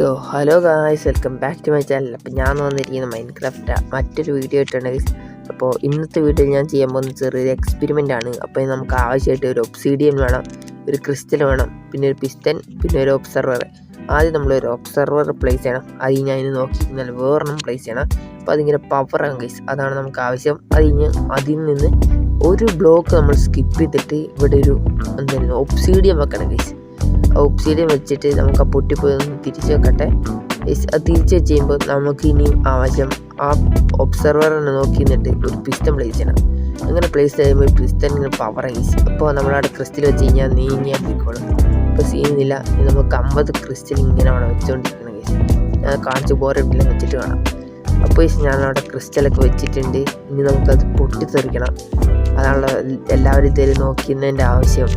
So hello guys welcome back to my channel അപ്പോൾ ഞാൻ വന്നിരിക്കുന്ന മൈൻഡ് ക്രാഫ്റ്റ് മറ്റൊരു വീഡിയോ ഇട്ടാണ് അപ്പോൾ ഇന്നത്തെ വീഡിയോ ഞാൻ ചെയ്യാൻ പോകുന്ന ചെറിയൊരു എക്സ്പെരിമെന്റ് ആണ്. അപ്പോൾ നമുക്ക് ആവശ്യമായിട്ട് ഒരു ഒബ്സീഡിയൻ വേണം ഒരു ക്രിസ്റ്റൽ വേണം പിന്നെ ഒരു പിസ്റ്റൻ പിന്നെ ഒരു ഒബ്സർവർ ആദ്യം നമ്മൾ ഒരു ഒബ്സർവർ പ്ലേസ് ചെയ്യണം. അത് ഞാൻ ഇനി നോക്കി കഴിഞ്ഞാൽ വേറെണ്ണം പ്ലേസ് ചെയ്യണം. അപ്പോൾ അതിങ്ങനെ പവർ ആണ് ഗൈസ് അതാണ് നമുക്ക് ആവശ്യം. അത് കഴിഞ്ഞ് അതിൽ നിന്ന് ഒരു ബ്ലോക്ക് നമ്മൾ സ്കിപ്പ് ചെയ്തിട്ട് ഇവിടെ ഒരു എന്തായിരുന്നു ഒബ്സീഡിയം വെക്കണം ഗൈസ് ഒബ്സീഡിയം വെച്ചിട്ട് നമുക്ക് ആ പൊട്ടിപ്പോയി ഒന്ന് തിരിച്ചു വെക്കട്ടെ. തിരിച്ചു വെച്ച് കഴിയുമ്പോൾ നമുക്ക് ഇനിയും ആവശ്യം ആ ഒബ്സർവറിനെ നോക്കി നിന്നിട്ട് ഒരു പിസ്റ്റൺ പ്ലേസ് ചെയ്യണം. അങ്ങനെ പ്ലേസ് ചെയ്യുമ്പോൾ ഒരു പിസ്റ്റൺ ഇങ്ങനെ പവർ ഈസി അപ്പോൾ നമ്മളവിടെ ക്രിസ്റ്റൽ വെച്ച് കഴിഞ്ഞാൽ നീങ്ങിയാൽ പോയിക്കോളും ഇപ്പോൾ സീനില്ല നമുക്ക് അമ്പത് ക്രിസ്റ്റൽ ഇങ്ങനെ വേണം വെച്ചുകൊണ്ടിരിക്കണം ഞാൻ കാണിച്ച് ബോറിട്ടില്ല വെച്ചിട്ട് വേണം. അപ്പോൾ ഈ ഞാനവിടെ ക്രിസ്റ്റലൊക്കെ വെച്ചിട്ടുണ്ട്. ഇനി നമുക്കത് പൊട്ടിത്തെറിക്കണം. അതാണല്ലോ എല്ലാവരും ഇതിൽ നോക്കുന്നതിന്റെ ആവശ്യം.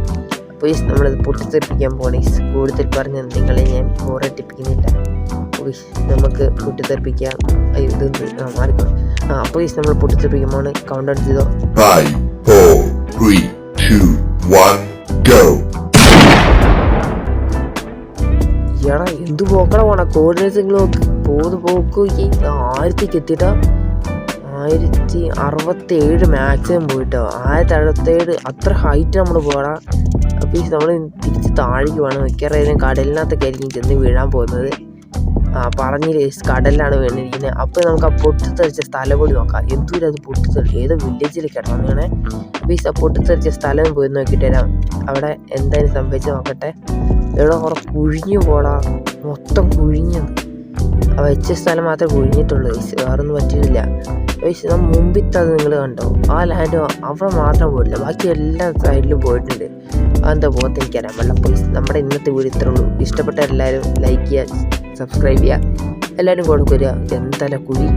അപ്പോൾ നമ്മളിത് പൊട്ടിത്തെറിപ്പിക്കാൻ പോണീസ് കൂടുതൽ പറഞ്ഞ് നിങ്ങളെ ഞാൻ ബോറടിപ്പിക്കുന്നില്ല ഈ നമുക്ക് പൊട്ടിത്തെറിപ്പിക്കാം. ഇത് മാറിക്കോ. ആ അപ്പോൾ ഈ നമ്മൾ പൊട്ടിത്തെറിപ്പിക്കാൻ പോണ് കൗണ്ട് ഔട്ട് ചെയ്തോ ഗോ എടാ എന്ത് പോക്കട പോണ? കോർഡിനേറ്റ്സ് നോക്ക്. പോത് പോക്ക് ആയിരത്തേക്ക് എത്തിയിട്ടാ? ആയിരത്തി അറുപത്തി ഏഴ് മാക്സിമം പോയിട്ടോ? ആയിരത്തി അറുപത്തേഴ് അത്ര ഹൈറ്റ് നമ്മൾ പോടാ അപ്പോൾ ഈ നമ്മൾ തിരിച്ച് താഴേക്ക് വേണം. മിക്കറേലും കടലിനകത്തൊക്കെ ചെന്ന് വീഴാൻ പോകുന്നത്. ആ പറഞ്ഞ കടലിലാണ് വീണിരിക്കുന്നത് അപ്പോൾ നമുക്ക് ആ പൊട്ടിത്തെറിച്ച സ്ഥലം കൂടി നോക്കാം. എന്തൂരം അത് പൊട്ടിത്തെറി? ഏതോ വില്ലേജിലേക്കാണ് അങ്ങനെ അപ്പോൾ ഈ പൊട്ടിത്തെറിച്ച സ്ഥലം പോയി നോക്കിയിട്ട് തരാം അവിടെ എന്തായാലും സംഭവിച്ച് നോക്കട്ടെ. ഇവിടെ കുറെ കുഴിഞ്ഞു പോടാ. മൊത്തം കുഴിഞ്ഞത് വെച്ച സ്ഥലം മാത്രമേ കുഴിഞ്ഞിട്ടുള്ളൂ ഗൈസ് വേറൊന്നും പറ്റിയിട്ടില്ല. ഗൈസ് നമ്മൾ മുമ്പിത്തെ അത് നിങ്ങൾ കണ്ടോ? ആ ലാൻഡ് അവിടെ മാത്രം പോയിട്ടില്ല. ബാക്കി എല്ലാ സൈഡിലും പോയിട്ടുണ്ട്. അതെന്താ പോകത്ത് എനിക്കറിയാം വെള്ളം പോയി നമ്മുടെ ഇന്നത്തെ വീഡിയോ ഇത്രേ ഉള്ളൂ. ഇഷ്ടപ്പെട്ട എല്ലാവരും ലൈക്ക് ചെയ്യുക സബ്സ്ക്രൈബ് ചെയ്യുക. എല്ലാവരും കൊടുക്കുക എന്തായാലും കുഴി